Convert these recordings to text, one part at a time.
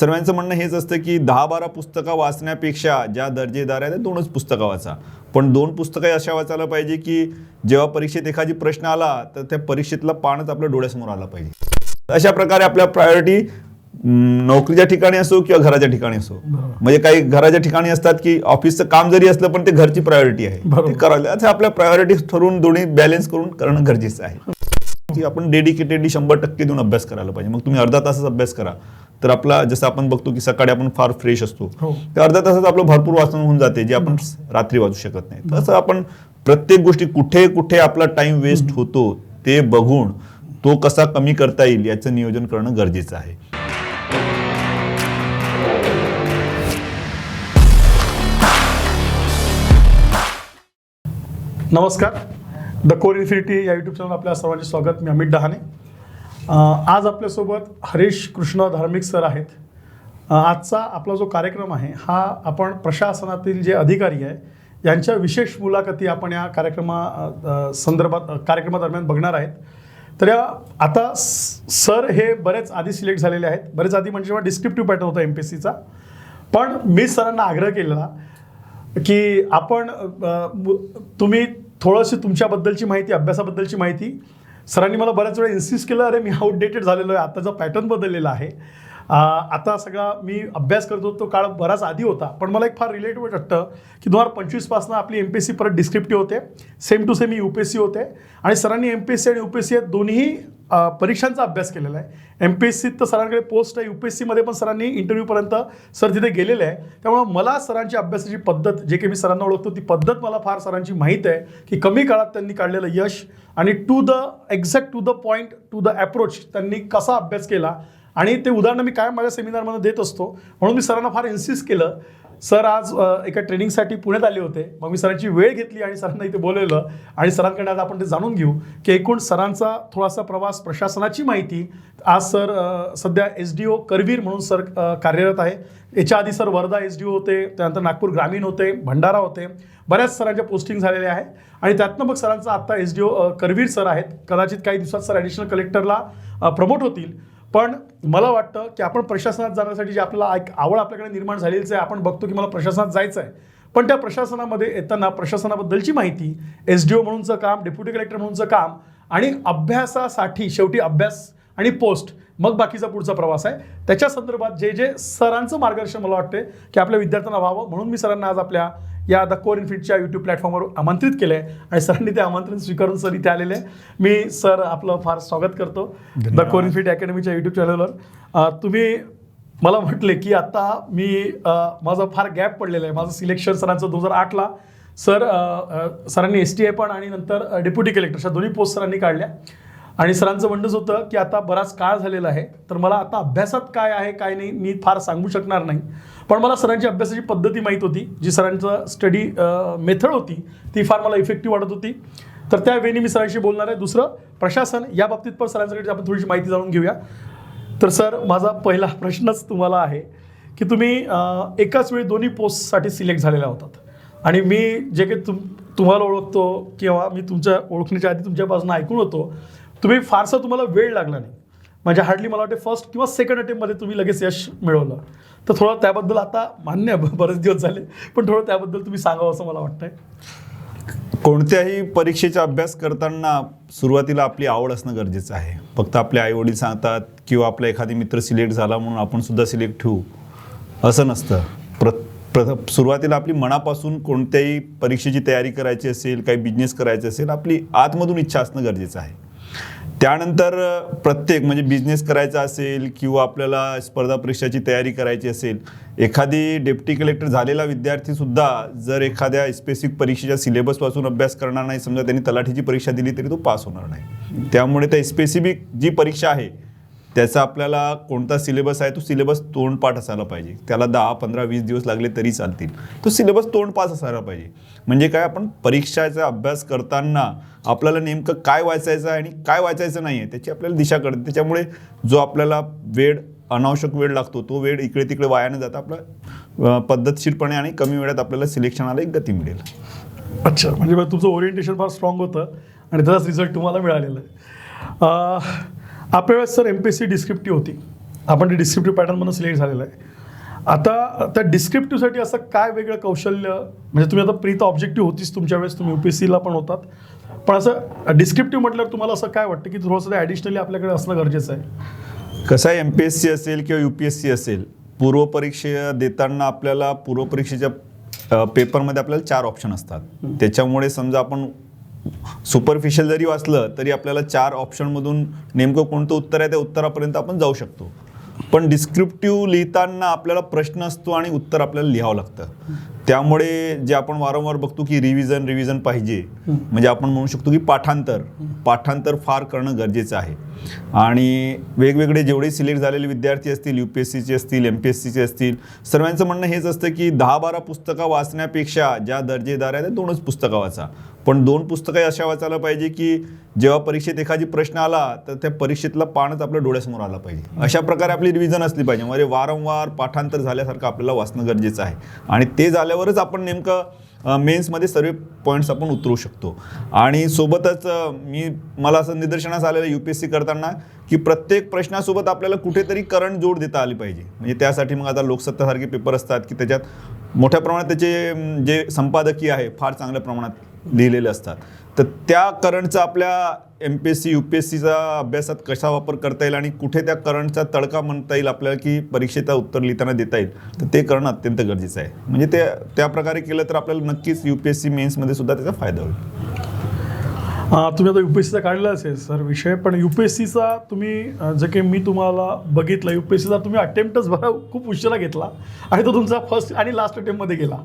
सर्वांचं म्हणणं हेच असतं की दहा बारा पुस्तकं वाचण्यापेक्षा ज्या दर्जेदार आहेत दोनच पुस्तकं वाचा. पण दोन पुस्तकं अशा वाचायला पाहिजे की जेव्हा परीक्षेत एखादी प्रश्न आला तर त्या परीक्षेतला पानच आपल्या डोळ्यासमोर आला पाहिजे. अशा प्रकारे आपल्या प्रायोरिटी नोकरीच्या ठिकाणी असो किंवा घराच्या ठिकाणी असो. म्हणजे काही घराच्या ठिकाणी असतात की ऑफिसचं काम जरी असलं पण ते घरची प्रायोरिटी आहे. ते करायला आता आपल्या प्रायोरिटी ठरवून दोन्ही बॅलन्स करून करणं गरजेचं आहे. की आपण डेडिकेटेडली शंभर टक्के देऊन अभ्यास करायला पाहिजे. मग तुम्ही अर्धा तासच अभ्यास करा. तर आपला जसं आपण बघतो की सकाळी आपण फार फ्रेश असतो. हो. तर अर्धा तासात आपलं भरपूर वाचन होऊन जाते जे आपण रात्री वाचू शकत नाही. तसं आपण प्रत्येक गोष्टी कुठे कुठे आपला टाइम वेस्ट होतो ते बघून तो कसा कमी करता येईल याचं नियोजन करणं गरजेचं आहे. नमस्कार. द कोर इन्फिनिटी या यूट्यूब चॅनल आपल्या सर्वांचे स्वागत. मी अमित डहाणे. आज आपल्यासोबत हरीश कृष्ण धार्मिक सर आहेत. आजचा आपला जो कार्यक्रम आहे हा आपण प्रशासनातील जे अधिकारी आहे यांच्या विशेष मुलाखती आपण या कार्यक्रमा संदर्भात कार्यक्रमादरम्यान बघणार आहेत. तर या आता सर हे बरेच आधी सिलेक्ट झालेले आहेत. बरेच आधी म्हणजे जेव्हा डिस्क्रिप्टिव्ह पॅटर्न होता एम पी एस सीचा पण मी सरांना आग्रह केलेला की आपण तुम्ही थोडंशी तुमच्याबद्दलची माहिती अभ्यासाबद्दलची माहिती सरांनी मला बऱ्याच वेळा इन्सिस्ट केलं अरे मी आउटडेटेड झालेलो आहे. आताचा पॅटर्न बदललेला आहे. आता सगळा मी अभ्यास करतो तो काळ बराच आधी होता. पण मला एक फार रिलेटिव्ह वाटतं की दोन हजार पंचवीसपासून आपली एम पी एस सी परत डिस्क्रिप्टिव्ह होते. Same to same U P S C होते. आणि सरांनी एम पी एस सी आणि यू पी एस सी दोन्ही परीक्षांचा अभ्यास केलेला आहे. एम पी एस सीत तर सरांकडे पोस्ट आहे. यू पी एस सीमध्ये पण सरांनी इंटरव्ह्यूपर्यंत सर तिथे गेलेले आहे. त्यामुळं मला सरांची अभ्यासाची पद्धत जे काही मी सरांना ओळखतो ती पद्धत मला फार सरांची माहीत आहे की कमी काळात त्यांनी काढलेलं यश आणि to the exact to the point to the approach त्यांनी कसा अभ्यास केला. आणि ते उदाहरणं मी कायम माझ्या सेमिनारमध्ये देत असतो. म्हणून मी सरांना फार इन्सिस्ट केलं. सर आज एका ट्रेनिंगसाठी पुण्यात आले होते. मग मी सरांची वेळ घेतली आणि सरांना इथे बोलवलं. आणि सरांकडे आज आपण ते जाणून घेऊ की एकूण सरांचा थोडासा प्रवास प्रशासनाची माहिती. आज सर सध्या एस डी ओ करवीर म्हणून सर कार्यरत आहे. याच्या आधी sir Wardha S D O होते त्यानंतर नागपूर ग्रामीण होते भंडारा होते. बऱ्याच सरांच्या पोस्टिंग झालेल्या आहे आणि त्यातनं मग सरांचा आत्ता S D O Karvir sir आहेत. कदाचित काही दिवसात सर ॲडिशनल कलेक्टरला प्रमोट होतील. पण मला वाटतं की आपण प्रशासनात जाण्यासाठी जे आपल्याला एक आवड आपल्याकडे निर्माण झालेलीच आहे आपण बघतो की मला प्रशासनात जायचं आहे पण त्या प्रशासनामध्ये येताना प्रशासनाबद्दलची माहिती एस डी ओ म्हणूनचं काम डेप्युटी कलेक्टर म्हणूनचं काम आणि अभ्यासासाठी शेवटी अभ्यास आणि पोस्ट मग बाकीचा पुढचा प्रवास आहे. त्याच्या संदर्भात जे जे सरांचं मार्गदर्शन मला वाटते की आपल्या विद्यार्थ्यांना व्हावं म्हणून मी सरांना आज आपल्या या द कोर इन्फिटच्या यूट्यूब प्लॅटफॉर्मवर आमंत्रित केलं आहे आणि सरांनी ते आमंत्रण स्वीकारून सर इथे आलेले. मी सर आपलं फार स्वागत करतो. द. कोर इन्फिट अकॅडमीच्या यूट्यूब चॅनलवर तुम्ही मला म्हटले की आता मी माझा फार गॅप पडलेला आहे. माझं सिलेक्शन सरांचं दोन हजार आठला सर सरांनी एस टी ए पण आणि नंतर डेप्युटी कलेक्टर अशा दोन्ही पोस्ट सरांनी काढल्या. आणि सरांचं म्हणणंच होतं की आता बराच काळ झालेला आहे तर मला आता अभ्यासात काय आहे काय नाही मी फार सांगू शकणार नाही. पण मला सरांची अभ्यासाची पद्धती माहीत होती जी सरांचं स्टडी मेथड होती ती फार मला इफेक्टिव्ह वाटत होती. तर त्या वेळी मी सरांशी बोलणार आहे. दुसरं प्रशासन या बाबतीत पण सरांच्याकडे आपण थोडीशी माहिती जाणून घेऊया. तर सर माझा पहिला प्रश्नच तुम्हाला आहे की तुम्ही एकाच वेळी दोन्ही पोस्टसाठी सिलेक्ट झालेल्या होतात. आणि मी जे काही तुम तुम्हाला ओळखतो किंवा मी तुमच्या ओळखण्याच्या आधी तुमच्यापासून ऐकून होतो तुम्ही फारसा तुम्हाला वेळ लागला नाही. म्हणजे हार्डली मला वाटते फर्स्ट किंवा सेकंड अटेम्प्टमध्ये तुम्ही लगेच यश मिळवलं. तर थोडं त्याबद्दल आता मान्य बरेच दिवस झाले पण थोडं त्याबद्दल तुम्ही सांगावं असं मला वाटतंय. कोणत्याही परीक्षेचा अभ्यास करताना सुरुवातीला आपली आवड असणं गरजेचं आहे. फक्त आपले आईवडील सांगतात किंवा आपला एखादी मित्र सिलेक्ट झाला म्हणून आपण सुद्धा सिलेक्ट ठेवू. असं नसतं. प्र प्र सुरुवातीला आपली मनापासून कोणत्याही परीक्षेची तयारी करायची असेल काही बिझनेस करायचे असेल आपली आतमधून इच्छा असणं गरजेचं आहे. त्यानंतर प्रत्येक म्हणजे बिझनेस करायचा असेल किंवा आपल्याला स्पर्धा परीक्षाची तयारी करायची असेल एखादी डेप्टी कलेक्टर झालेला विद्यार्थीसुद्धा जर एखाद्या स्पेसिफिक परीक्षेच्या सिलेबसपासून अभ्यास करणार नाही समजा त्यांनी तलाठीची परीक्षा दिली तरी तो पास होणार नाही. त्यामुळे त्या स्पेसिफिक जी परीक्षा आहे त्याचा आपल्याला कोणता सिलेबस आहे तो सिलेबस तोंडपाठ असायला पाहिजे. त्याला दहा पंधरा वीस दिवस लागले तरी चालतील. तो सिलेबस तोंडपास असायला पाहिजे. म्हणजे काय आपण परीक्षाचा अभ्यास करताना आपल्याला नेमकं काय वाचायचं आहे आणि काय वाचायचं नाही आहे त्याची आपल्याला दिशा कळते. त्याच्यामुळे जो आपल्याला वेळ अनावश्यक वेळ लागतो तो वेळ इकडे तिकडे वाया न जाता आपला पद्धतशीरपणे आणि कमी वेळात आपल्याला सिलेक्शनाला एक गती मिळेल. अच्छा म्हणजे तुमचं ओरिएंटेशन फार स्ट्रॉंग होतं आणि त्याचाच रिझल्ट तुम्हाला मिळालेला आहे. आपल्या वेळेस sir M P S C descriptive होती. आपण ते डिस्क्रिप्टिव्ह पॅटर्नमधून सिलेक्ट झालेलं आहे. आता त्या डिस्क्रिप्टिव्हसाठी असं काय वेगळं कौशल्य? म्हणजे तुम्ही आता प्री तर ऑब्जेक्टिव्ह होतीच तुमच्या वेळेस तुम्ही यू पी एस सीला पण होतात. पण असं डिस्क्रिप्टिव्ह म्हटल्यावर तुम्हाला असं काय वाटतं की थोडंसं ॲडिशनली आपल्याकडे असणं गरजेचं आहे? कसं आहे एम पी एस सी असेल किंवा यू पी एस सी असेल पूर्वपरीक्षा देताना आपल्याला पूर्वपरीक्षेच्या पेपरमध्ये आपल्याला चार ऑप्शन असतात. त्याच्यामुळे समजा आपण सुपरफिशियल जरी वाचलं तरी आपल्याला चार ऑप्शनमधून नेमकं कोणतं उत्तर आहे त्या उत्तरापर्यंत आपण जाऊ शकतो. पण डिस्क्रिप्टिव्ह लिहिताना आपल्याला प्रश्न असतो आणि उत्तर आपल्याला लिहावं लागतं. त्यामुळे जे आपण वारंवार बघतो की रिव्हिजन रिव्हिजन पाहिजे. म्हणजे आपण म्हणू शकतो की पाठांतर. पाठांतर फार करणं गरजेचं आहे. आणि वेगवेगळे जेवढे सिलेक्ट झालेले विद्यार्थी असतील यू पी एस सीचे असतील एम पी एस सीचे असतील सर्वांचं म्हणणं हेच असतं की दहा बारा पुस्तकं वाचण्यापेक्षा ज्या दर्जेदार आहेत त्या दोनच पुस्तकं वाचा. पण दोन पुस्तकं अशा वाचायला पाहिजे की जेव्हा परीक्षेत एखादी प्रश्न आला तर त्या परीक्षेतला पानच आपल्या डोळ्यासमोर आला पाहिजे. अशा प्रकारे आपली रिव्हिजन असली पाहिजे. म्हणजे वारंवार पाठांतर झाल्यासारखं आपल्याला वाचणं गरजेचं आहे. आणि ते झाल्यावरच आपण नेमकं मेन्समध्ये सर्व पॉईंट्स आपण उतरवू शकतो. आणि सोबतच मी मला असं निदर्शनास आलेलं यू पी एस सी करताना की प्रत्येक प्रश्नासोबत आपल्याला कुठेतरी करंट जोड देता आली पाहिजे. म्हणजे त्यासाठी मग आता लोकसत्तासारखे पेपर असतात की त्याच्यात मोठ्या प्रमाणात त्याचे जे संपादकीय आहे फार चांगल्या प्रमाणात लिहिलेले असतात. तर त्या करंटचा आपल्या M P S C U P S सीचा अभ्यासात कसा वापर करता येईल आणि कुठे त्या करंटचा तडका म्हणता येईल आपल्याला की परीक्षेचा उत्तर लिहिताना देता येईल तर ते करणं अत्यंत गरजेचं आहे. म्हणजे ते त्या प्रकारे केलं तर आपल्याला नक्कीच यू पी एस सी मेन्समध्ये सुद्धा त्याचा फायदा होईल. तुम्ही आता यू पी एस सीचा काढला असेल सर विषय. पण यू पी एस सीचा तुम्ही जे काही मी तुम्हाला बघितलं यू पी एस सीचा तुम्ही अटेम्प्टच बरा खूप उशिरा घेतला. आणि तो तुमचा फर्स्ट आणि लास्ट अटेम्प्टमध्ये गेला.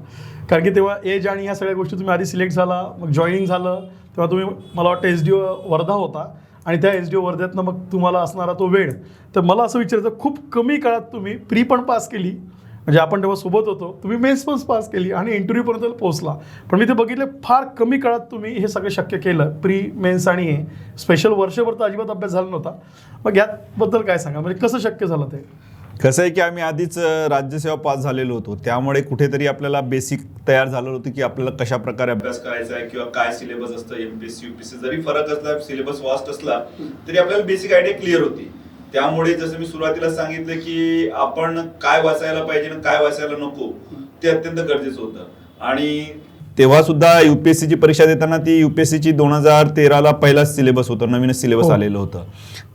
कारण की तेव्हा एज आणि ह्या सगळ्या गोष्टी तुम्ही आधी सिलेक्ट झाला मग जॉईनिंग झालं तेव्हा तुम्ही मला वाटतं एस डी ओ वर्धा होता. आणि त्या एस डी ओ वर्ध्यातनं मग तुम्हाला असणारा तो वेळ. तर मला असं विचारायचं खूप कमी काळात तुम्ही प्री पण पास केली. म्हणजे आपण तेव्हा सोबत होतो तुम्ही मेन्स पण पास केली आणि इंटरव्ह्यूपर्यंत पोहोचला. पण मी ते बघितलं फार कमी काळात तुम्ही हे सगळं शक्य केलं. प्री मेन्स आणि हे. स्पेशल वर्षभर तर अजिबात अभ्यास झाला नव्हता. मग याबद्दल काय सांगा? म्हणजे कसं शक्य झालं ते? कसं आहे की आम्ही आधीच राज्यसेवा पास झालेलो होतो. त्यामुळे कुठेतरी आपल्याला बेसिक तयार झालं होतं की आपल्याला कशा प्रकारे अभ्यास करायचा आहे किंवा काय सिलेबस असतं एमपीएससी युपीएससी जरी फरक असला सिलेबस वास्ट असला तरी आपल्याला बेसिक आयडिया क्लिअर होती. त्यामुळे जसं मी सुरुवातीला सांगितलं की आपण काय वाचायला पाहिजे आणि काय वाचायला नको ते अत्यंत गरजेचं होतं. आणि तेव्हा सुद्धा युपीएससीची परीक्षा देताना ती युपीएससीची दोन हजार तेराला पहिलाच सिलेबस होतं नवीनच सिलेबस हो. आलेलं होतं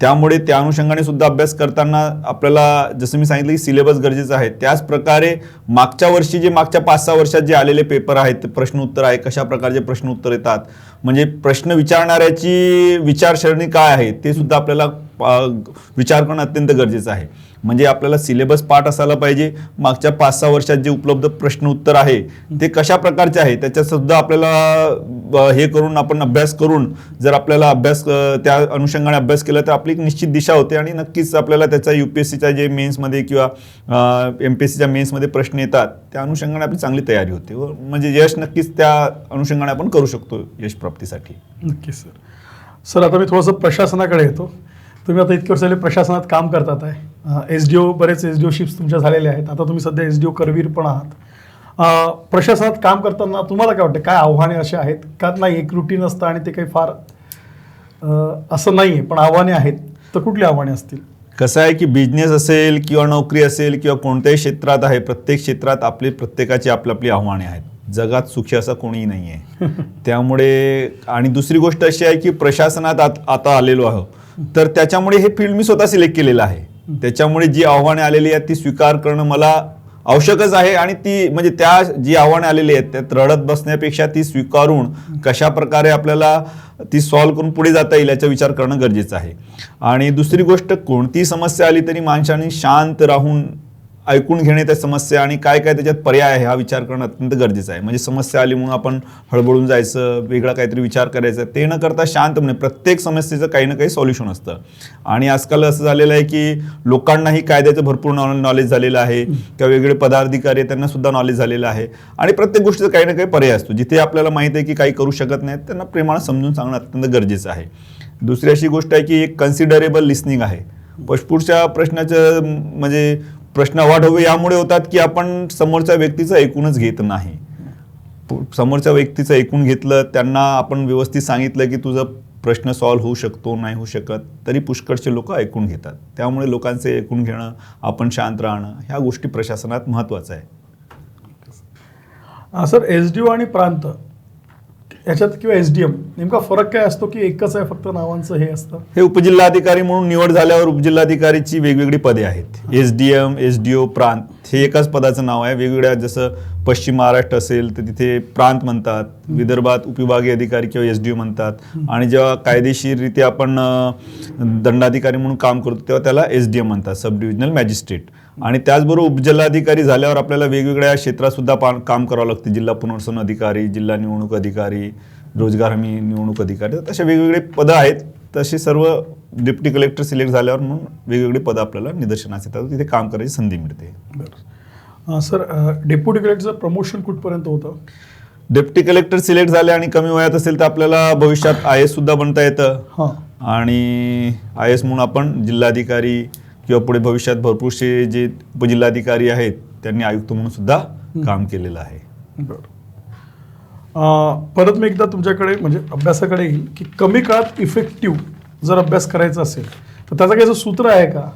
त्यामुळे त्या अनुषंगाने सुद्धा अभ्यास करताना आपल्याला जसं मी सांगितलं की सिलेबस गरजेचं आहे त्याच प्रकारे मागच्या वर्षी जे मागच्या पाच सहा वर्षात जे आलेले पेपर आहेत प्रश्न उत्तर आहे कशा प्रकारचे प्रश्न उत्तर येतात म्हणजे प्रश्न विचारणाऱ्याची विचारसरणी काय आहे ते सुद्धा आपल्याला विचार करणं अत्यंत गरजेचं आहे म्हणजे आपल्याला सिलेबस पाठ असायला पाहिजे. मागच्या पाच सहा वर्षात जे उपलब्ध प्रश्न उत्तर आहे ते कशा प्रकारचे आहे त्याच्यात सुद्धा आपल्याला हे करून आपण अभ्यास करून जर आपल्याला अभ्यास त्या अनुषंगाने अभ्यास केला तर आपली एक निश्चित दिशा होते आणि नक्कीच आपल्याला त्याचा यू पी एस सीच्या जे मेन्समध्ये किंवा एम पी एस सीच्या मेन्समध्ये प्रश्न येतात त्या अनुषंगाने आपली चांगली तयारी होते. व म्हणजे यश नक्कीच त्या अनुषंगाने आपण करू शकतो यश प्राप्तीसाठी. नक्कीच सर. सर आता मी थोडंसं प्रशासनाकडे येतो. तुम्ही आता इतके वर्ष प्रशासनात काम करतात आहे. एस डी ओ बरेच एस डी ओशिप्स तुमच्या झालेल्या आहेत. आता तुम्ही सध्या एस डी ओ करवीर पण आहात. प्रशासनात काम करताना तुम्हाला काय वाटतं? काय आव्हाने असे आहेत? का नाही एक रुटीन असतं आणि ते काही फार असं नाही आहे पण आव्हाने आहेत. तर कुठली आव्हाने असतील? कसं आहे की बिझनेस असेल किंवा नोकरी असेल किंवा कोणत्याही क्षेत्रात आहे प्रत्येक क्षेत्रात आपली प्रत्येकाची आपली आपली आव्हाने आहेत. जगात सुखी असं कोणीही नाही आहे त्यामुळे आणि दुसरी गोष्ट अशी आहे की प्रशासनात आत- आता आलेलो आहोत तर त्याच्यामुळे हे फील्ड मी स्वतः सिलेक्ट केलेलं आहे. त्याच्यामुळे जी आव्हाने आलेली आहेत ती स्वीकार करणं मला आवश्यकच आहे आणि ती म्हणजे त्या जी आव्हाने आलेली आहेत त्यात रडत बसण्यापेक्षा ती स्वीकारून कशा प्रकारे आपल्याला ती सॉल्व्ह करून पुढे जाता येईल याचा विचार करणं गरजेचं आहे. आणि दुसरी गोष्ट कोणती समस्या आली तरी माणसाने शांत राहून ऐकून घेणे त्या समस्या आणि काय काय त्याच्यात पर्याय आहे हा विचार करणं अत्यंत गरजेचं आहे. म्हणजे समस्या आली म्हणून आपण हळबळून जायचं वेगळा काहीतरी विचार करायचा ते न करता शांतपणे प्रत्येक समस्येचं काही ना काही सॉल्युशन असतं. आणि आजकाल असं झालेलं आहे की लोकांनाही कायद्याचं भरपूर नॉलेज झालेलं आहे किंवा वेगवेगळे पदाधिकारी आहेत, त्यांना सुद्धा नॉलेज झालेलं आहे. आणि प्रत्येक गोष्टीचा काही ना काही पर्याय असतो. जिथे आपल्याला माहिती आहे की काही करू शकत नाहीत त्यांना प्रेमानं समजून सांगणं अत्यंत गरजेचं आहे. दुसरी अशी गोष्ट आहे की एक कन्सिडरेबल लिस्निंग आहे. पशपूरच्या प्रश्नाचं म्हणजे प्रश्न वाढवे यामुळे होतात की आपण समोरच्या व्यक्तीचं ऐकूनच घेत नाही. समोरच्या व्यक्तीचं ऐकून घेतलं त्यांना आपण व्यवस्थित सांगितलं की तुझं प्रश्न सॉल्व्ह होऊ शकतो नाही होऊ शकत तरी पुष्कळचे लोक ऐकून घेतात. त्यामुळे लोकांचे ऐकून घेणं आपण शांत राहणं ह्या गोष्टी प्रशासनात महत्त्वाचं आहे. सर एस डी ओ आणि प्रांत याच्यात किंवा एस डी एम नेमका फरक काय असतो की एकच आहे फक्त नावांचं हे असतं? हे उपजिल्हाधिकारी म्हणून निवड झाल्यावर उपजिल्हाधिकारीची वेगवेगळी पदे आहेत. S D M S D O प्रांत हे एकाच पदाचं नाव आहे. वेगवेगळ्या जसं पश्चिम महाराष्ट्र असेल तर तिथे प्रांत म्हणतात विदर्भात उपविभागीय अधिकारी किंवा एस डी ओ म्हणतात आणि जेव्हा कायदेशीररित्या आपण दंडाधिकारी म्हणून काम करतो तेव्हा त्याला एस डी एम म्हणतात सब डिव्हिजनल मॅजिस्ट्रेट. आणि त्याचबरोबर उपजिल्हाधिकारी झाल्यावर आपल्याला वेगवेगळ्या क्षेत्रात सुद्धा पा काम करावं लागते. जिल्हा पुनर्वसन अधिकारी जिल्हा निवडणूक अधिकारी रोजगार हमी निवडणूक अधिकारी तसे वेगवेगळे पदं आहेत. तसे सर्व डिप्टी कलेक्टर सिलेक्ट झाल्यावर म्हणून वेगवेगळी पदं आपल्याला निदर्शनास येतात. तिथे काम करायची संधी मिळते. सर डेप्युटी कलेक्टरचं प्रमोशन कुठपर्यंत होतं? डेप्टी कलेक्टर सिलेक्ट झाले आणि कमी वयात असेल तर आपल्याला भविष्यात आय एस सुद्धा बनता येतं. आणि आय एस म्हणून आपण जिल्हाधिकारी किंवा पुढे भविष्यात भरपूरसे जे उपजिल्हाधिकारी आहेत त्यांनी आयुक्त म्हणून सुद्धा काम केलेलं आहे. परत मी एकदा तुमच्याकडे म्हणजे अभ्यासाकडे येईल की कमी काळात इफेक्टिव्ह जर अभ्यास करायचा असेल तर त्याचं काही सूत्र आहे का?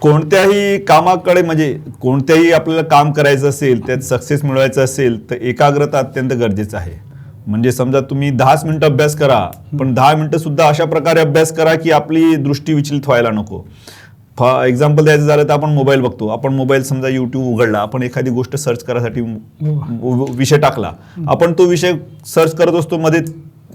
कोणत्याही कामाकडे म्हणजे कोणत्याही आपल्याला काम करायचं असेल त्यात सक्सेस मिळवायचं असेल तर एकाग्रता अत्यंत गरजेचं आहे. म्हणजे समजा तुम्ही दहाच मिनिटं अभ्यास करा पण दहा मिनिटं सुद्धा अशा प्रकारे अभ्यास करा की आपली दृष्टी विचलित व्हायला नको. फॉर एक्झाम्पल द्यायचं झालं तर आपण मोबाईल बघतो. आपण मोबाईल समजा युट्यूब उघडला आपण एखादी गोष्ट सर्च करायसाठी विषय टाकला. आपण तो विषय सर्च करत असतो मध्ये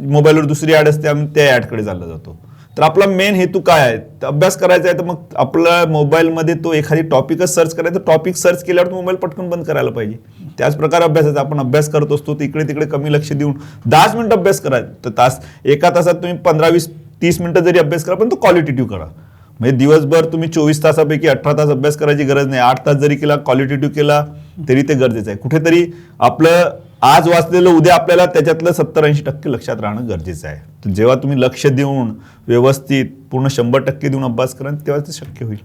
मोबाईलवर दुसरी ॲड असते आम्ही त्या ॲडकडे चालला जातो. तर आपला मेन हेतू काय आहे? तर अभ्यास करायचा आहे तर मग आपल्या मोबाईलमध्ये तो एखादी टॉपिकच सर्च करायचा. टॉपिक सर्च केल्यावर तो मोबाईल पटकन बंद करायला पाहिजे. त्याच प्रकारे अभ्यासाचा आपण अभ्यास करत असतो तिकडे इकडे तिकडे कमी लक्ष देऊन दहाच मिनिट अभ्यास करा. तर तास एका तासात तुम्ही पंधरा वीस तीस मिनटं जरी अभ्यास करा पण तो क्वालिटेटिव्ह करा. म्हणजे दिवसभर तुम्ही चोवीस तासापैकी अठरा तास अभ्यास करायची गरज नाही. आठ तास जरी केला क्वालिटेटिव्ह केला तरी ते गरजेचं आहे. कुठेतरी आपलं आज वाचलेलं उद्या आपल्याला त्याच्यातलं सत्तर ऐंशी टक्के लक्षात राहणं गरजेचं आहे. जेव्हा तुम्ही लक्ष देऊन व्यवस्थित पूर्ण शंभर टक्के देऊन अभ्यास कराल तेव्हा ते शक्य होईल.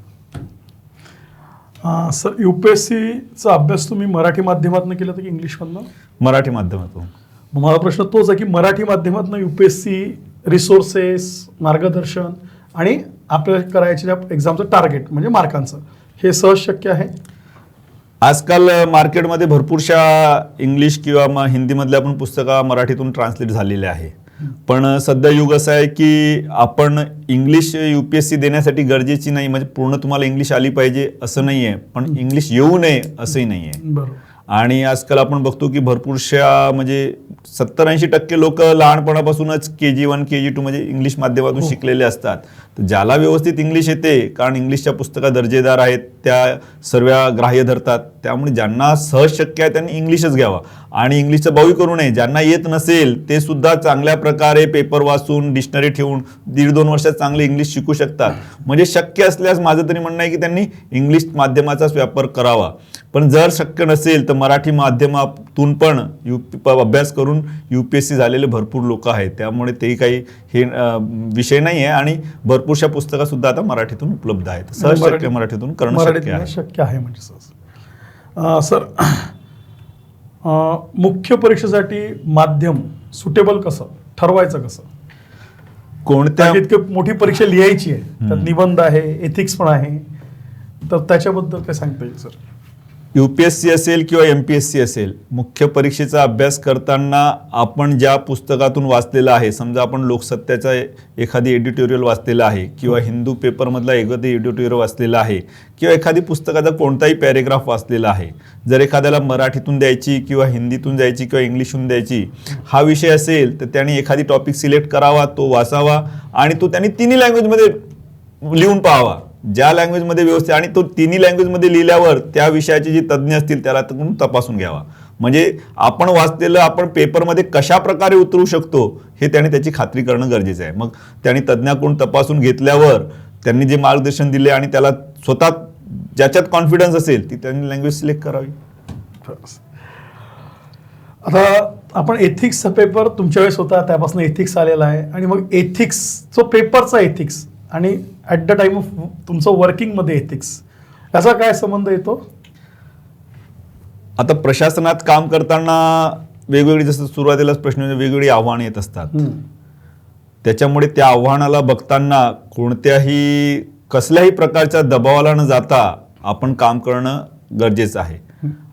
सर यू पी एस सीचा अभ्यास तुम्ही मराठी माध्यमातून केला तर की इंग्लिशमधनं? मराठी माध्यमातून. मग माझा प्रश्न तोच आहे की मराठी माध्यमातून U P S C resources मार्गदर्शन आणि आपल्याला करायच्या एक्झामचं टार्गेट म्हणजे मार्कांचं हे सहज शक्य आहे? आजकाल मार्केटमध्ये भरपूरशा इंग्लिश किंवा मग हिंदीमधल्या पण पुस्तकं मराठीतून ट्रान्सलेट झालेले आहे. पण सध्या युग असं आहे की आपण English U P S C देण्यासाठी गरजेची नाही. म्हणजे पूर्ण तुम्हाला इंग्लिश आली पाहिजे असं नाही आहे पण इंग्लिश येऊ नये असंही नाही आहे आणि आजकाल आपण बघतो की भरपूरशा म्हणजे सत्तर ऐंशी टक्के लोक लहानपणापासूनच K G one K G two म्हणजे इंग्लिश माध्यमातून हो. शिकलेले असतात तर ज्याला व्यवस्थित इंग्लिश येते कारण इंग्लिशच्या पुस्तका दर्जेदार आहेत त्या सर्व ग्राह्य धरतात त्यामुळे ज्यांना सहज शक्य आहे त्यांनी इंग्लिशच घ्यावा आणि इंग्लिशचा बावी करू नये. ज्यांना येत नसेल ते सुद्धा चांगल्या प्रकारे पेपर वाचून डिक्शनरी ठेवून दीड दोन वर्षात चांगले इंग्लिश शिकू शकतात. म्हणजे शक्य असल्यास माझं तरी म्हणणं आहे की त्यांनी इंग्लिश माध्यमाचाच वापर करावा. पण जर शक्य नसेल तर मराठी माध्यमातून पण यू अभ्यास करून यू पी एस सी झालेले भरपूर लोक आहेत. त्यामुळे तेही काही हे विषय नाही आहे आणि भरपूरशा पुस्तकं सुद्धा आता मराठीतून उपलब्ध आहेत. सहज शक्य मराठी- मराठीतून करणं शक्य आहे. शक्य आहे म्हणजे सर मुख्य परीक्षेसाठी माध्यम सुटेबल कसं? ठरवायचं कसं? कोणत्या इतकी मोठी परीक्षा लिहायची आहे. त्यात निबंध आहे एथिक्स पण आहे. तर त्याच्याबद्दल काय सांगता येईल sir U P S C असेल किंवा एम पी एस सी असेल मुख्य परीक्षेचा अभ्यास करताना आपण ज्या पुस्तकातून वाचलेलं आहे समजा आपण लोकसत्याचा एखादी एडिटोरियल वाचलेलं आहे किंवा हिंदू पेपरमधला एखादी एडिटोरियल वाचलेलं आहे किंवा एखादी पुस्तकाचा कोणताही पॅरेग्राफ वाचलेला आहे जर एखाद्याला मराठीतून द्यायची किंवा हिंदीतून द्यायची किंवा इंग्लिशहून द्यायची हा विषय असेल तर त्याने एखादी टॉपिक सिलेक्ट करावा तो वाचावा आणि तो त्यांनी तिन्ही लँग्वेजमध्ये लिहून पाहावा. ज्या लँग्वेजमध्ये व्यवस्थित आणि तो तिन्ही लँग्वेजमध्ये लिहिल्यावर त्या विषयाचे जे तज्ज्ञ असतील त्याला तपासून घ्यावा. म्हणजे आपण वाचलेलं आपण पेपरमध्ये कशा प्रकारे उतरू शकतो हे त्याने त्याची खात्री करणं गरजेचं आहे. मग त्याने तज्ज्ञाकडून तपासून घेतल्यावर त्यांनी जे मार्गदर्शन दिले आणि त्याला स्वतः ज्याच्यात कॉन्फिडन्स असेल ती त्यांनी लँग्वेज सिलेक्ट करावी. आता आपण एथिक्सचा पेपर तुमच्या वेळेस होता त्यापासून एथिक्स आलेला आहे. आणि मग एथिक्स जो पेपरचा एथिक्स आणि ॲट द टाइम ऑफ तुमचं वर्किंगमध्ये एथिक्स याचा काय संबंध येतो आता प्रशासनात काम करताना वेगवेगळी जसं सुरुवातीलाच प्रश्न म्हणजे वेगवेगळी आव्हानं येत असतात. त्याच्यामुळे त्या आव्हानाला बघताना कोणत्याही कसल्याही प्रकारच्या दबावाला न जाता आपण काम करणं गरजेचं आहे.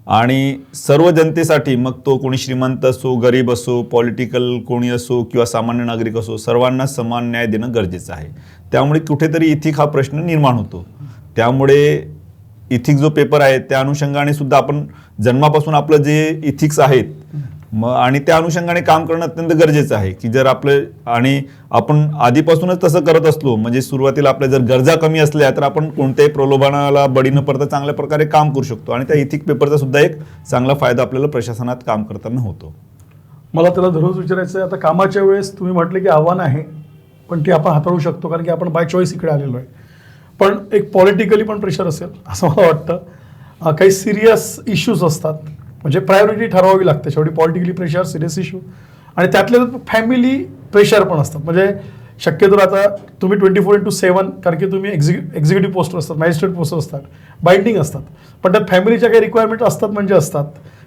आणि सर्व जनतेसाठी मग तो कोणी श्रीमंत असो गरीब असो पॉलिटिकल कोणी असो किंवा सामान्य नागरिक असो सर्वांना समान न्याय देणं गरजेचं आहे. त्यामुळे कुठेतरी इथिक हा प्रश्न निर्माण होतो. त्यामुळे इथिक जो पेपर आहे त्या अनुषंगाने सुद्धा आपण जन्मापासून आपलं जे इथिक्स आहेत मग आणि त्या अनुषंगाने काम करणं अत्यंत गरजेचं आहे की जर आपलं आणि आपण आधीपासूनच तसं करत असलो म्हणजे सुरुवातीला आपल्या जर गरजा कमी असल्या तर आपण कोणत्याही प्रलोभनाला बळी न पडता चांगल्या प्रकारे काम करू शकतो आणि त्या इथिक पेपरचा सुद्धा एक चांगला फायदा आपल्याला प्रशासनात काम करताना होतो. मला त्याला धरूच विचारायचं आहे आता कामाच्या वेळेस तुम्ही म्हटले की आव्हान आहे पण ती आपण हाताळू शकतो कारण की आपण बाय चॉईस इकडे आलेलो आहे. पण एक पॉलिटिकली पण प्रेशर असेल असं मला वाटतं. काही सिरियस इश्यूज असतात. म्हणजे प्रायोरिटी ठरवावी लागते. शेवटी पॉलिटिकली प्रेशर सिरियस इश्यू आणि त्यातले फॅमिली प्रेशर पण असतात. म्हणजे शक्यतो आता तुम्ही ट्वेंटी फोर इंटू सेवन कारण की तुम्ही एक्झिक्यु एक्झिक्युटिव्ह पोस्टर असतात मॅजिस्ट्रेट पोस्टर असतात बाइंडिंग असतात. पण त्यात फॅमिलीच्या काही रिक्वायरमेंट असतात म्हणजे असतात.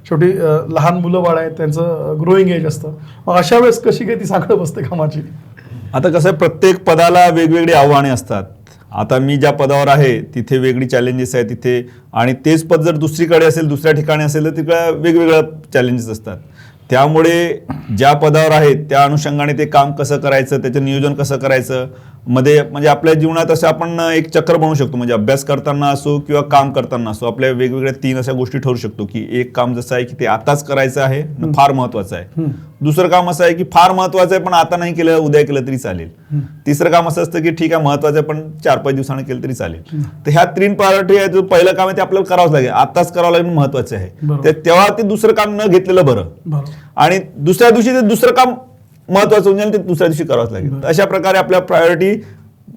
शेवटी लहान मुलं बाळ आहेत त्यांचं ग्रोईंग एज असतं. मग अशा वेळेस कशी काही ती सांगड बसते कामाची? आता कसं आहे प्रत्येक पदाला वेगवेगळी आव्हाने असतात. आता मी ज्या पदावर आहे तिथे वेगळी चॅलेंजेस आहे तिथे आणि तेच पद जर दुसरीकडे असेल दुसऱ्या ठिकाणी असेल तर तिकडे वेगवेगळ्या चॅलेंजेस असतात. त्यामुळे ज्या पदावर आहे त्या अनुषंगाने ते काम कसं करायचं त्याचं नियोजन कसं करायचं मध्ये म्हणजे आपल्या जीवनात असं आपण एक चक्र बनवू शकतो. म्हणजे अभ्यास करताना असो किंवा काम करताना असो आपल्या वेगवेगळ्या तीन अशा गोष्टी ठरू शकतो की एक काम जसं आहे की ते आताच करायचं आहे फार महत्वाचं आहे. दुसरं काम असं आहे की फार महत्वाचं आहे पण आता नाही केलं उद्या केलं तरी चालेल. तिसरं काम असं असतं की ठीक आहे महत्वाचं आहे पण चार पाच दिवसांनी केलं तरी चालेल. तर ह्या तीन प्रायोरिटी आहे जो पहिलं काम आहे ते आपल्याला करावंच लागेल. आताच करावं लागेल महत्वाचं आहे. तेव्हा ते दुसरं काम न घेतलेलं बरं. आणि दुसऱ्या दिवशी ते दुसरं काम महत्वाचं होऊन जाईल ते दुसऱ्या दिवशी करावंच लागेल. अशा प्रकारे आपल्या प्रायोरिटी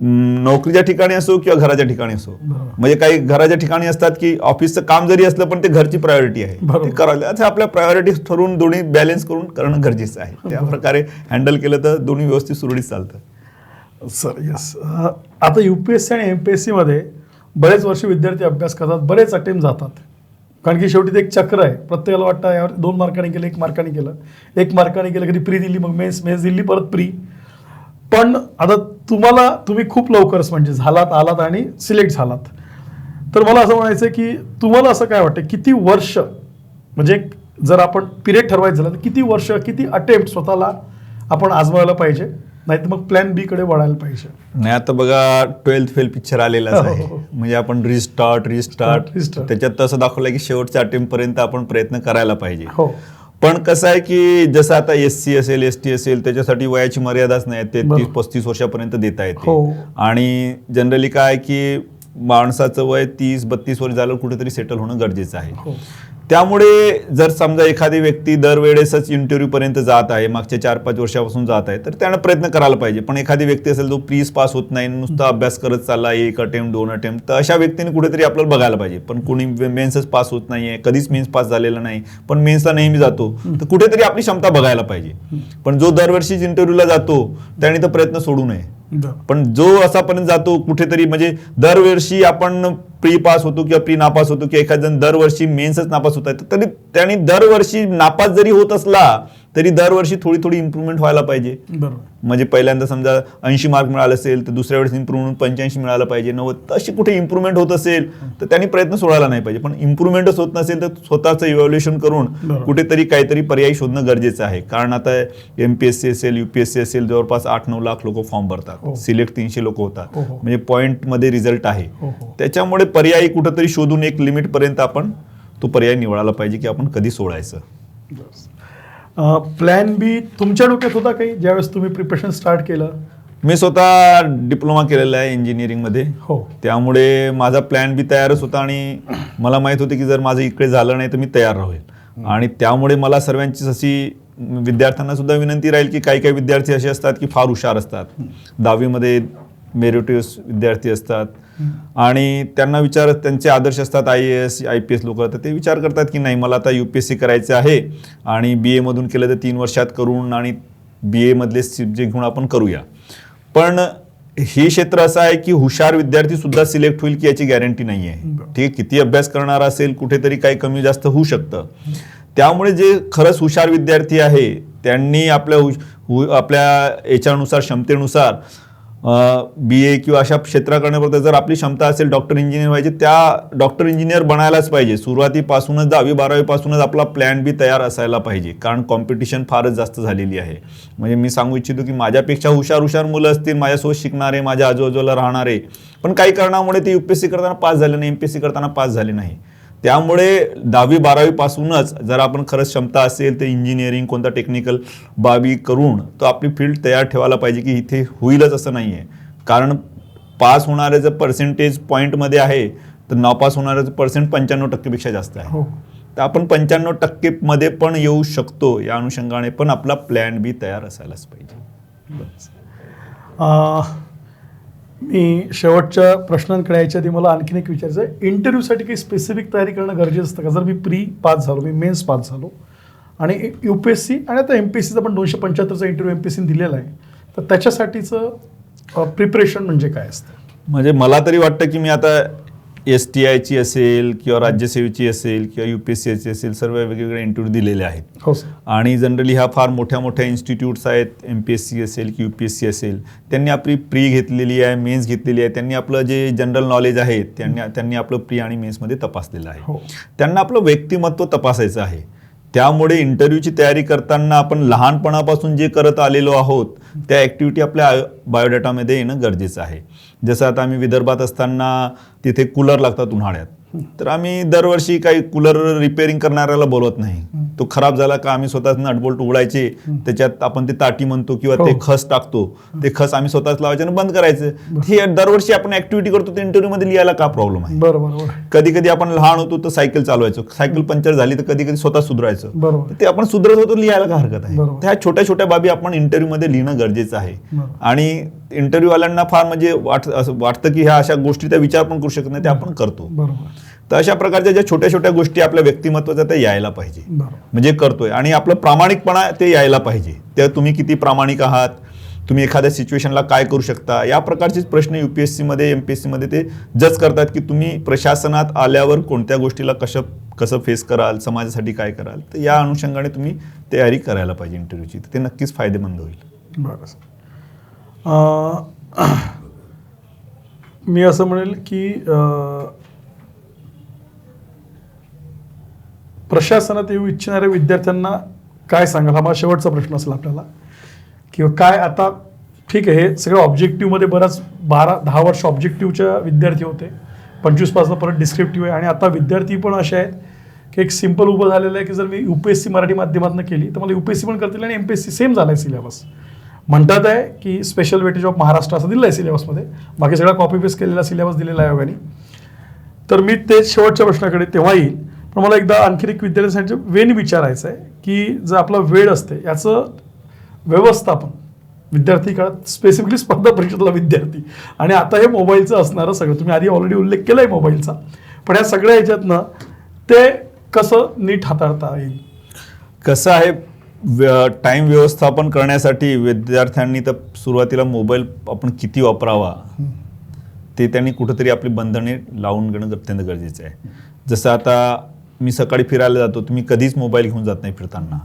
नोकरीच्या ठिकाणी असो किंवा घराच्या ठिकाणी असो. म्हणजे काही घराच्या ठिकाणी असतात की ऑफिसचं काम जरी असलं पण ते घरची प्रायोरिटी आहे. ते करावं लागेल. असं आपल्या प्रायोरिटी ठरवून दोन्ही बॅलन्स करून करणं गरजेचं आहे. त्या प्रकारे हँडल केलं तर दोन्ही व्यवस्थित सुरळीत चालतं. सर यस आता यू पी एस सी आणि एम पी एस सीमध्ये बरेच वर्ष विद्यार्थी अभ्यास करतात बरेच अटेम्प्ट जातात. कारण की शेवटी ते एक चक्र आहे. प्रत्येकाला वाटतं यावर दोन मार्काने केलं एक मार्काने केलं. एक मार्काने केलं कधी प्री दिली मग मेन्स मेन्स दिली परत प्री. पण आता तुम्हाला तुम्ही खूप लवकरच म्हणजे झालात आलात आणि सिलेक्ट झालात. तर मला असं म्हणायचं आहे की तुम्हाला असं काय वाटतं किती वर्ष म्हणजे जर आपण पिरियड ठरवायचं झालं तर किती वर्ष किती अटेम्प्ट स्वतःला आपण आजमावायला पाहिजे? नाही तर मग प्लॅन बी कडे वळायला पाहिजे. नाही आता बघा ट्वेल्थ फेल पिक्चर आलेलाच आहे. हो, हो. म्हणजे आपण रिस्टार्ट रिस्टार्ट Restart. त्याच्यात तसं दाखवलं की शेवटच्या अटेम्प्ट पर्यंत आपण प्रयत्न करायला पाहिजे. हो. पण कसं आहे की जसं आता एस सी असेल एस टी असेल त्याच्यासाठी वयाची मर्यादाच नाही ते. तीस पस्तीस वर्षापर्यंत देता येते. हो. आणि जनरली काय की माणसाचं वय तीस बत्तीस वर्ष झालं कुठेतरी सेटल होणं गरजेचं आहे. हो. त्यामुळे जर समजा एखादी व्यक्ती दरवेळेसच इंटरव्ह्यू पर्यंत जात आहे मागच्या चार पाच वर्षापासून जात आहे तर त्यानं प्रयत्न करायला पाहिजे. पण एखादी व्यक्ती असेल जो प्रीज पास होत नाही नुसता अभ्यास करत चालला एक अटेम्प्ट दोन अटेम्प्ट तर अशा व्यक्तीने कुठेतरी आपल्याला बघायला पाहिजे. पण कोणी मेन्सच पास होत नाहीये कधीच मेन्स पास झालेला नाही पण मेन्सला नेहमी जातो तर कुठेतरी आपली क्षमता बघायला पाहिजे. पण जो दरवर्षीच इंटरव्ह्यूला जातो त्याने तर प्रयत्न सोडू नये. पण जो असापर्यंत जातो कुठेतरी म्हणजे दरवर्षी आपण प्री पास होतो किंवा प्री नापास होतो किंवा एखाद जण दरवर्षी मेन्सच नापास होत आहे तरी त्याने दरवर्षी नापास जरी होत असला तरी दरवर्षी थोडी थोडी इम्प्रूव्हमेंट व्हायला पाहिजे. बरोबर. म्हणजे पहिल्यांदा समजा ऐंशी मार्क मिळाले असेल तर दुसऱ्या वेळेस इम्प्रूव्हमेंट पंच्याऐंशी मिळालं पाहिजे. नव्वद तशी कुठे इम्प्रूव्हमेंट होत असेल तर त्यांनी प्रयत्न सोडायला नाही पाहिजे. पण इम्प्रूव्हमेंटच होत नसेल तर स्वतःचं इव्हॅल्युएशन करून. कुठेतरी काहीतरी पर्याय शोधणं गरजेचं आहे. कारण आता एम पी एस सी असेल युपीएससी असेल जवळपास आठ नऊ लाख लोक फॉर्म हो. भरतात सिलेक्ट तीनशे लोक होतात. हो, हो. म्हणजे पॉईंटमध्ये रिझल्ट आहे. हो, हो. त्याच्यामुळे पर्यायी कुठेतरी शोधून एक लिमिटपर्यंत आपण तो पर्याय निवडायला पाहिजे की आपण कधी सोडायचं. प्लॅन बी तुमच्या डोक्यात होता काही? ज्यावेळेस तुम्ही प्रिपरेशन स्टार्ट केलं? मी स्वतः डिप्लोमा केलेला आहे इंजिनिअरिंगमध्ये हो. त्यामुळे माझा प्लॅन बी तयारच होता आणि मला माहीत होते की जर माझं इकडे झालं नाही तर मी तयार राहील. आणि त्यामुळे मला सर्वांचीच अशी विद्यार्थ्यांना सुद्धा विनंती राहील की काही काही विद्यार्थी असे असतात की फार हुशार असतात. दहावीमध्ये मेरिटियस विद्यार्थी असतात. आणि त्यांना विचार त्यांचे आदर्श असतात I A S I P S लोक. तर ते विचार करतात की नाही मला आता यू पी एस सी करायचं आहे आणि बी एमधून केलं तर तीन वर्षात करून आणि बी एमधले सब्जेक्ट घेऊन आपण करूया. पण हे क्षेत्र असं आहे की हुशार विद्यार्थी सुद्धा सिलेक्ट होईल की याची गॅरंटी नाही आहे. ठीक आहे किती अभ्यास करणार असेल कुठेतरी काही कमी जास्त होऊ शकतं. त्यामुळे जे खरंच हुशार विद्यार्थी आहे त्यांनी आपल्या हु- आपल्या याच्यानुसार क्षमतेनुसार बी ए किंवा अशा क्षेत्राकडे बघता जर आपली क्षमता असेल डॉक्टर इंजिनियर व्हायची त्या डॉक्टर इंजिनियर बनायलाच पाहिजे. सुरुवातीपासूनच दहावी बारावीपासूनच आपला प्लॅन बी तयार असायला पाहिजे कारण कॉम्पिटिशन फारच जास्त झालेली आहे. म्हणजे मी सांगू इच्छितो की माझ्यापेक्षा हुशार हुशार मुलं असतील माझ्यासोबत शिकणारे माझ्या आजूबाजूला राहणारे पण काही कारणामुळे ते यू पी एस सी करताना पास झाले नाही एम पी एस सी करताना पास झाले नाही. त्यामुळे दहावी बारावीपासूनच जर आपण खरंच क्षमता असेल तर इंजिनिअरिंग कोणता टेक्निकल बाबी करून तो आपली फील्ड तयार ठेवायला पाहिजे की इथे होईलच असं नाही आहे कारण पास होणारे जर पर्सेंटेज पॉईंटमध्ये आहे तर नापास होणाऱ्याचं पर्सेंट पंच्याण्णव टक्केपेक्षा जास्त आहे. हो. तर आपण पंच्याण्णव टक्केमध्ये पण येऊ शकतो या अनुषंगाने पण आपला प्लॅन बी तयार असायलाच पाहिजे. मी शेवटच्या प्रश्नांकडे यायच्या आधी मला आणखीन एक विचारायचं आहे. इंटरव्ह्यूसाठी काही स्पेसिफिक तयारी करणं गरजेचं असतं का? जर मी प्री पास झालो मी मेन्स पास झालो आणि यू पी एस सी आणि आता एम पी एस सीचा पण दोनशे पंच्याहत्तरचा इंटरव्ह्यू एम पी एस सीने दिलेला आहे तर त्याच्यासाठीचं प्रिपरेशन म्हणजे काय असतं? म्हणजे मला तरी वाटतं की मी आता एस टी आयची असेल किंवा राज्यसेवेची असेल किंवा यू पी एस सीची असेल सर्व वेगवेगळे इंटरव्ह्यू दिलेले आहेत. हो आणि जनरली ह्या फार मोठ्या मोठ्या इन्स्टिट्यूट्स आहेत एम पी एस सी असेल की यू पी एस सी असेल. त्यांनी आपली प्री घेतलेली आहे मेन्स घेतलेली आहे. त्यांनी आपलं जे जनरल नॉलेज आहे त्यांनी त्यांनी आपलं प्री आणि मेन्समध्ये तपासलेलं आहे. हो. त्यांना आपलं व्यक्तिमत्व तपासायचं आहे. त्यामुळे इंटरव्ह्यूची तयारी करताना आपण लहानपणापासून जे करत आलेलो आहोत त्या ॲक्टिव्हिटी आपल्या आय- बायोडेटामध्ये येणं गरजेचं आहे. जसं आता आम्ही विदर्भात असताना तिथे कूलर लागतात उन्हाळ्यात. तर आम्ही दरवर्षी काही कूलर रिपेअरिंग करणाऱ्याला बोलवत नाही. तो खराब झाला का आम्ही स्वतःच नटबोल्ट उघडायचे त्याच्यात आपण ते ताटी म्हणतो किंवा ते हो. खस टाकतो ते खस आम्ही स्वतःच लावायचे आणि बंद करायचं. हे दरवर्षी आपण ऍक्टिव्हिटी करतो ते इंटरव्ह्यूमध्ये लिहायला का प्रॉब्लेम आहे? कधी कधी आपण लहान होतो तर सायकल चालवायचो. सायकल पंक्चर झाली तर कधी कधी स्वतः सुधारायचं. ते आपण सुधरत होतो लिहायला का हरकत आहे. त्या छोट्या छोट्या बाबी आपण इंटरव्ह्यू मध्ये लिहिणं गरजेचं आहे. आणि इंटरव्ह्यू वाल्यांना फार म्हणजे वाट वाटतं की ह्या अशा गोष्टी त्या विचार पण करू शकत नाही ते आपण करतो. बरोबर. तर अशा प्रकारच्या ज्या छोट्या छोट्या गोष्टी आपल्या व्यक्तिमत्वाच्या त्या यायला पाहिजे. म्हणजे करतोय. आणि आपलं प्रामाणिकपणा ते यायला पाहिजे. ते तुम्ही किती प्रामाणिक आहात? तुम्ही एखाद्या सिच्युएशनला काय करू शकता? या प्रकारचेच प्रश्न यू पी एस सीमध्ये एम पी एस सीमध्ये ते जज करतात की तुम्ही प्रशासनात आल्यावर कोणत्या गोष्टीला कसं कसं फेस कराल? समाजासाठी काय कराल? तर या अनुषंगाने तुम्ही तयारी करायला पाहिजे इंटरव्ह्यूची ते नक्कीच फायदेमंद होईल. बरं मी असं म्हणेल की प्रशासनात येऊ इच्छिणाऱ्या विद्यार्थ्यांना काय सांगाल? हा माझा शेवटचा प्रश्न असेल आपल्याला. किंवा काय आता ठीक आहे हे सगळं ऑब्जेक्टिव्हमध्ये बराच बारा दहा वर्ष ऑब्जेक्टिव्हच्या विद्यार्थी होते. पंचवीसपासून परत डिस्क्रिप्टिव्ह आहे. आणि आता विद्यार्थी पण असे आहेत की एक सिंपल उभं झालेलं आहे की जर मी U P S C Marathi माध्यमातून केली तर मला यू पी एस सी पण करतील आणि M P S C same झालं आहे सिलेबस म्हणतात आहे की स्पेशल वेटेज ऑफ महाराष्ट्र असं दिलं आहे सिलेबसमध्ये बाकी सगळा कॉपी पेस्ट केलेला सिलेबस दिलेला आहे आयोगाने तर मी ते शेवटच्या प्रश्नाकडे तेव्हा येईल. पण मला एकदा आणखी एक विद्यार्थ्यांसाठी वेन विचारायचं आहे की जर आपला वेळ असते याचं व्यवस्थापन विद्यार्थी काळात स्पेसिफिकली स्पर्धा परीक्षेतला विद्यार्थी. आणि आता हे मोबाईलचं असणारं सगळं तुम्ही आधी ऑलरेडी उल्लेख केला आहे मोबाईलचा. पण ह्या सगळ्या ह्याच्यातनं ते कसं नीट हाताळता येईल? कसं आहे टाईम व्यवस्थापन करण्यासाठी विद्यार्थ्यांनी तर सुरुवातीला मोबाईल आपण किती वापरावा? ते त्यांनी कुठंतरी आपली बंधने लावून घेणं अत्यंत गरजेचं आहे. जसं आता मी सकाळी फिरायला जातो तुम्ही कधीच मोबाईल घेऊन जात नाही फिरताना.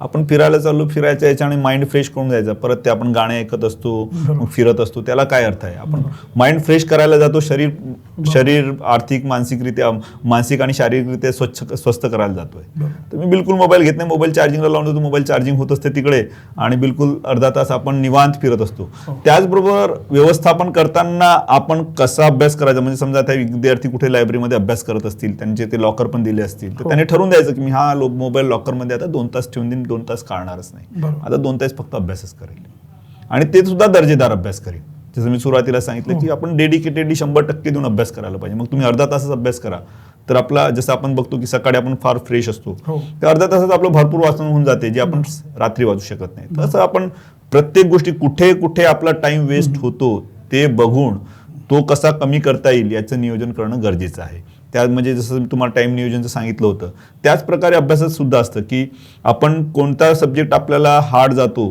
आपण फिरायला चाललो फिरायच्या याच्याने माइंड फ्रेश करून जायचं परत ते आपण गाणे ऐकत असतो मग फिरत असतो त्याला काय अर्थ आहे? आपण माइंड फ्रेश करायला जातो शरीर शरीर आर्थिक मानसिकरित्या मानसिक आणि शारीरिकरित्या स्वच्छ स्वस्थ करायला जातोय. तर मी बिलकुल मोबाईल घेत नाही. मोबाईल चार्जिंगला लावून देतो मोबाईल चार्जिंग होत असते तिकडे. आणि बिलकुल अर्धा तास आपण निवांत फिरत असतो. हो. त्याचबरोबर व्यवस्थापन करताना आपण कसा अभ्यास करायचा? म्हणजे समजा त्या विद्यार्थी कुठे लायब्ररीमध्ये अभ्यास करत असतील त्यांचे ते लॉकर पण दिले असतील तर हो. त्यांनी ठरवून द्यायचं की मी हा लो मोबाईल लॉकरमध्ये आता दोन तास ठेवून देईन दोन तास काढणारच नाही. आता दोन तास फक्त अभ्यासच करेल. आणि ते सुद्धा दर्जेदार अभ्यास करेल. जसं मी सुरुवातीला सांगितलं की आपण डेडिकेटेडली शंभर टक्के देऊन अभ्यास करायला पाहिजे. मग तुम्ही अर्धा तासच अभ्यास करा. तर आपला जसं आपण बघतो की सकाळी आपण फार फ्रेश असतो हो. तर अर्ध्या तासात आपलं भरपूर वाचन होऊन जाते जे आपण रात्री वाचू शकत नाही. तसं आपण प्रत्येक गोष्टी कुठे कुठे आपला टाइम वेस्ट होतो ते बघून तो कसा कमी करता येईल याचं नियोजन करणं गरजेचं आहे. त्या म्हणजे जसं तुम्हाला टाइम नियोजनचं सांगितलं होतं. त्याच प्रकारे अभ्यासात सुद्धा असतं की आपण कोणता सब्जेक्ट आपल्याला हार्ड जातो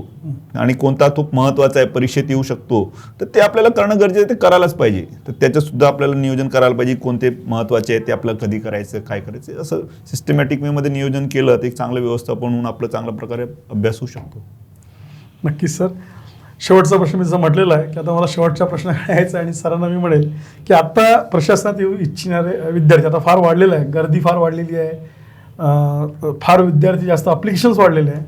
आणि कोणता तो महत्त्वाचा आहे परीक्षेत येऊ शकतो तर ते आपल्याला करणं गरजेचं ते करायलाच पाहिजे. तर त्याच्यासुद्धा सुद्धा आपल्याला नियोजन करायला पाहिजे कोणते महत्त्वाचे आहे ते आपल्याला कधी करायचं काय करायचं असं सिस्टमॅटिक वेमध्ये नियोजन केलं तर एक चांगलं व्यवस्थापन होऊन आपलं चांगल्या प्रकारे अभ्यास होऊ शकतो. नक्कीच सर. शेवटचा प्रश्न मी जसं म्हटलेला आहे की आता मला शेवटचा प्रश्न यायचा आहे आणि सरांना मी म्हणेल की आता प्रशासनात येऊ इच्छिणारे विद्यार्थी आता फार वाढलेलं आहे गर्दी फार वाढलेली आहे फार विद्यार्थी जास्त अप्लिकेशन्स वाढलेले आहे.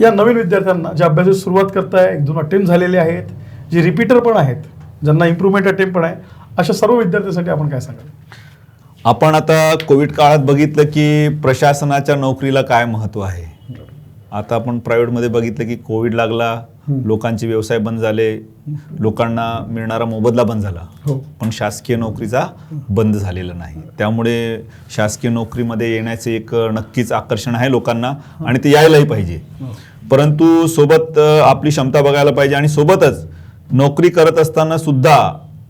या नवीन विद्यार्थ्यांना जे अभ्यासाची सुरुवात करताय एक दोन अटेम्प्ट झालेले आहेत जे रिपीटर पण आहेत ज्यांना इम्प्रूव्हमेंट अटेम्प्ट पण आहे अशा सर्व विद्यार्थ्यांसाठी आपण काय सांगाल? आपण आता कोविड काळात बघितलं की प्रशासनाच्या नोकरीला काय महत्त्व आहे? आता आपण प्रायव्हेटमध्ये बघितलं की कोविड लागला लोकांचे व्यवसाय बंद झाले लोकांना मिळणारा मोबदला बंद झाला. हो. पण शासकीय नोकरीचा बंद झालेला नाही. त्यामुळे शासकीय नोकरीमध्ये येण्याचे एक नक्कीच आकर्षण आहे लोकांना आणि ते यायलाही पाहिजे. परंतु सोबत आपली क्षमता बघायला पाहिजे आणि सोबतच नोकरी करत असताना सुद्धा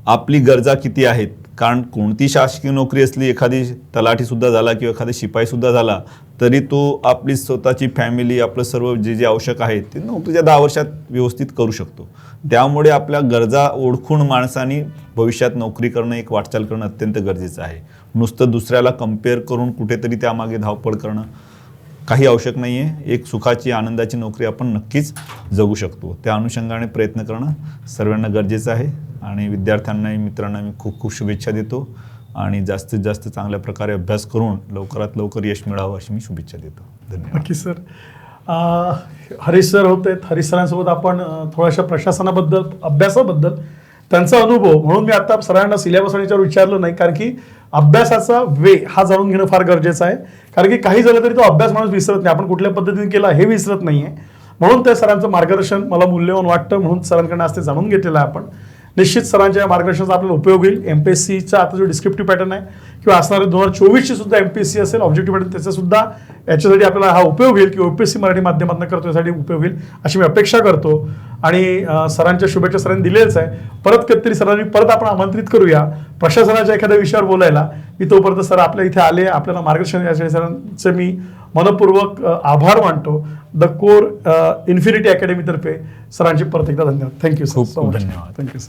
आपली गरजा किती आहेत? कारण कोणती शासकीय नोकरी असली एखादी तलाठी सुद्धा झाला किंवा एखादा शिपाई सुद्धा झाला तरी तो आपली स्वतःची फॅमिली आपलं सर्व जे जे आवश्यक आहे ते नोकरीच्या दहा वर्षात व्यवस्थित करू शकतो. त्यामुळे आपल्या गरजा ओळखून माणसाने भविष्यात नोकरी करणं एक वाटचाल करणं अत्यंत गरजेचं आहे. नुसतं दुसऱ्याला कंपेअर करून कुठेतरी त्यामागे धावपळ करणं काही आवश्यक नाही आहे एक सुखाची आनंदाची नोकरी आपण नक्कीच जगू शकतो. त्या अनुषंगाने प्रयत्न करणं सर्वांना गरजेचं आहे. आणि विद्यार्थ्यांनाही मित्रांना मी खूप खूप शुभेच्छा देतो. आणि जास्तीत जास्त चांगल्या प्रकारे अभ्यास करून लवकरात लवकर यश मिळावं अशी मी शुभेच्छा देतो. धन्यवाद. नक्की सर. हरीश सर होते हरीश सरांसोबत आपण थोड्याशा प्रशासनाबद्दल अभ्यासाबद्दल त्यांचा अनुभव म्हणून मी आता सरांना सिलेबस आणि याच्यावर विचारलं नाही कारण की अभ्यासाचा वे हा जाणून घेणं फार गरजेचं आहे. कारण की काही झालं तरी तो अभ्यास माणूस विसरत नाही. आपण कुठल्या पद्धतीने केला हे विसरत नाही आहे म्हणून त्या सरांचं मार्गदर्शन मला मूल्यवान वाटतं म्हणून सरांकडनं आज ते जाणून घेतलेलं आहे आपण. निश्चित सरांच्या मार्गदर्शनाचा आपल्याला उपयोग होईल. एम पी एस सीचा आता जो डिस्क्रिप्टिव्ह पॅटर्न आहे किंवा असणारे दोन हजार चोवीसची सुद्धा एम पी एस सी असेल ऑब्जेक्टिव्ह पॅटर्न त्याचा सुद्धा याच्यासाठी आपल्याला हा उपयोग होईल किंवा पी एस सी मराठी माध्यमातून करतो यासाठी उपयोग होईल अशी मी अपेक्षा करतो. आणि सरांच्या शुभेच्छा सरांनी दिलेच आहे. परत कधीतरी सरांनी परत आपण आमंत्रित करूया. प्रशासनाच्या एखाद्या विषयावर बोलायला मी तोपर्यंत सर आपल्या इथे आले आपल्याला मार्गदर्शन यासाठी सरांचे मी मनपूर्वक आभार मानतो. द कोर इन्फिनिटी अकॅडमीतर्फे सरांचे परत एकदा धन्यवाद. थँक्यू सर खूप धन्यवाद. Thank you sir